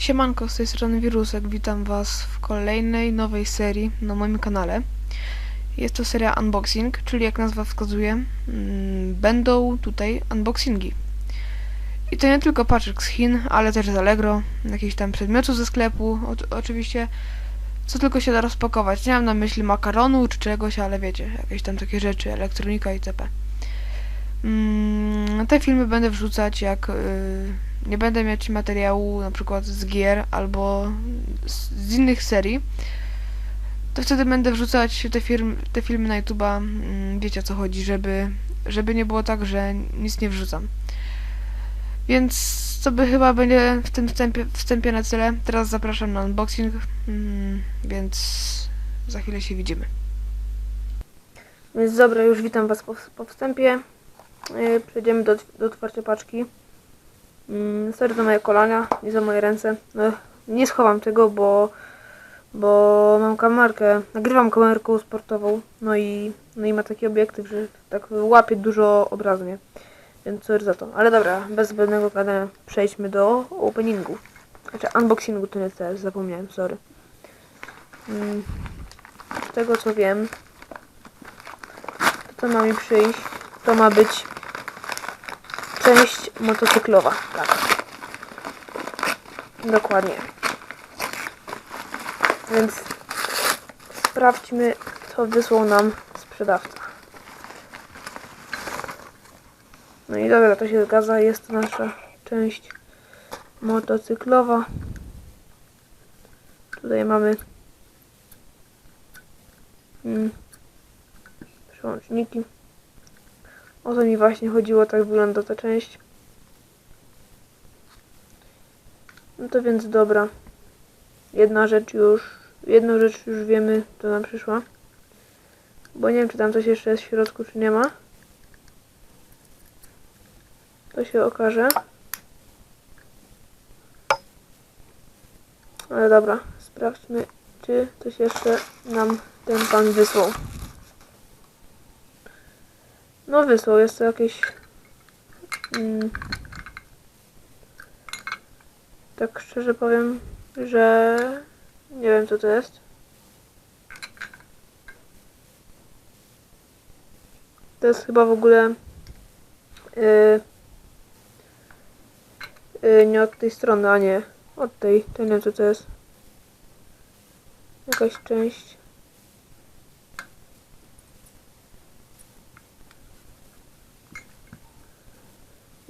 Siemanko, z tej strony Wirusek. Witam Was w kolejnej nowej serii na moim kanale. Jest to seria unboxing, czyli jak nazwa wskazuje, mm, będą tutaj unboxingi. I to nie tylko paczek z Chin, ale też z Allegro, jakichś tam przedmiotów ze sklepu, o, oczywiście, co tylko się da rozpakować. Nie mam na myśli makaronu czy czegoś, ale wiecie, jakieś tam takie rzeczy, elektronika itp. Mm, te filmy będę wrzucać jak y, nie będę mieć materiału na przykład z gier albo z, innych serii, to wtedy będę wrzucać te, firm, te filmy na YouTube'a, mm, wiecie o co chodzi, żeby, żeby nie było tak, że nic nie wrzucam. Więc to by chyba będzie w tym wstępie, wstępie na tyle. Teraz zapraszam na unboxing, mm, więc za chwilę się widzimy. Więc dobra, już witam Was po, po wstępie. Yy, Przejdziemy do, do otwarcia paczki. Mm, Sorry za moje kolana i za moje ręce. No, nie schowam tego, bo, bo mam kamerkę, nagrywam kamerką sportową, no i, no i ma taki obiektyw, że tak łapie dużo obrazu, nie? Więc sorry za to. Ale dobra, bez zbędnego gadania przejdźmy do openingu. Znaczy unboxingu to nie też, zapomniałem, sorry. Mm, Z tego co wiem, to co ma mi przyjść, to ma być część motocyklowa. Tak. Dokładnie. Więc sprawdźmy, co wysłał nam sprzedawca. No i dobra, to się zgadza. Jest to nasza część motocyklowa. Tutaj mamy mm, przełączniki. O to mi właśnie chodziło, tak wygląda ta część. No to więc dobra. Jedna rzecz już, jedną rzecz już wiemy, to nam przyszła. Bo nie wiem, czy tam coś jeszcze jest w środku, czy nie ma. To się okaże. Ale dobra, sprawdźmy, czy coś jeszcze nam ten pan wysłał. No wysłał, jest to jakieś... Mm, tak szczerze powiem, że nie wiem co to jest. To jest chyba w ogóle yy, yy, nie od tej strony, a nie od tej. To nie wiem co to jest. Jakaś część.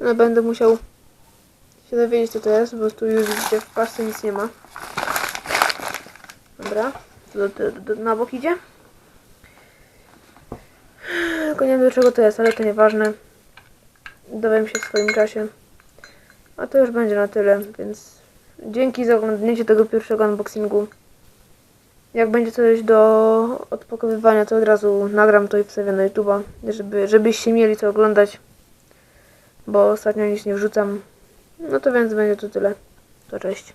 No będę musiał się dowiedzieć co to jest, bo tu już widzicie w paczce nic nie ma. Dobra, do, do, do, na bok idzie. Tylko nie wiem do czego to jest, ale to nieważne. Dowiem się w swoim czasie. A to już będzie na tyle, więc dzięki za oglądnięcie tego pierwszego unboxingu. Jak będzie coś do odpakowywania, to od razu nagram to i wstawię na YouTube'a, żeby, żebyście mieli co oglądać bo ostatnio nic nie wrzucam. No to więc będzie to tyle. To cześć.